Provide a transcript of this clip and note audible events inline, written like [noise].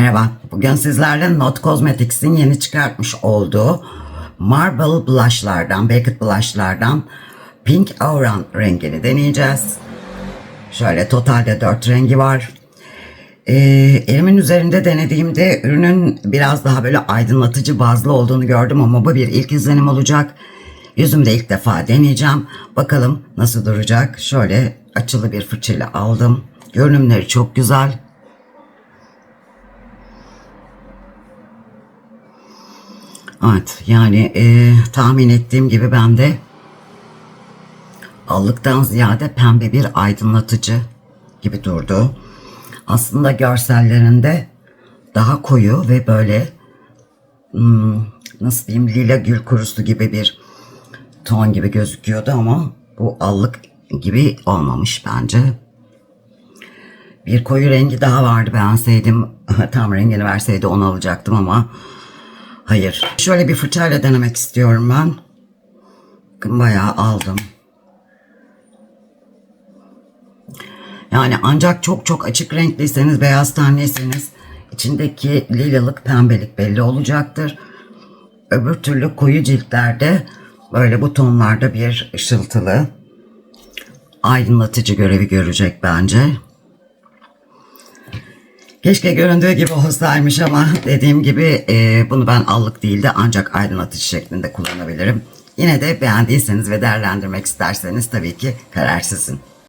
Merhaba. Bugün sizlerle Not Cosmetics'in yeni çıkartmış olduğu Marble Blush'lardan, Baked Blush'lardan Pink Auran rengini deneyeceğiz. Şöyle totalde 4 rengi var. Ee, elimin üzerinde denediğimde ürünün biraz daha böyle aydınlatıcı bazlı olduğunu gördüm ama bu bir ilk izlenim olacak. Yüzümde ilk defa deneyeceğim. Bakalım nasıl duracak. Şöyle açılı bir fırçayla aldım. Görünümleri çok güzel. Evet yani e, tahmin ettiğim gibi ben de allıktan ziyade pembe bir aydınlatıcı gibi durdu. Aslında görsellerinde daha koyu ve böyle hmm, nasıl diyeyim lila gül kurusu gibi bir ton gibi gözüküyordu ama bu allık gibi olmamış bence. Bir koyu rengi daha vardı beğenseydim [laughs] tam rengini verseydi onu alacaktım ama hayır. Şöyle bir fırçayla denemek istiyorum ben. Bakın bayağı aldım. Yani ancak çok çok açık renkliyseniz, beyaz tenliyseniz içindeki lilalık pembelik belli olacaktır. Öbür türlü koyu ciltlerde böyle bu tonlarda bir ışıltılı aydınlatıcı görevi görecek bence. Keşke göründüğü gibi olsaymış ama dediğim gibi e, bunu ben allık değil de ancak aydınlatıcı şeklinde kullanabilirim. Yine de beğendiyseniz ve değerlendirmek isterseniz tabii ki karar sizin.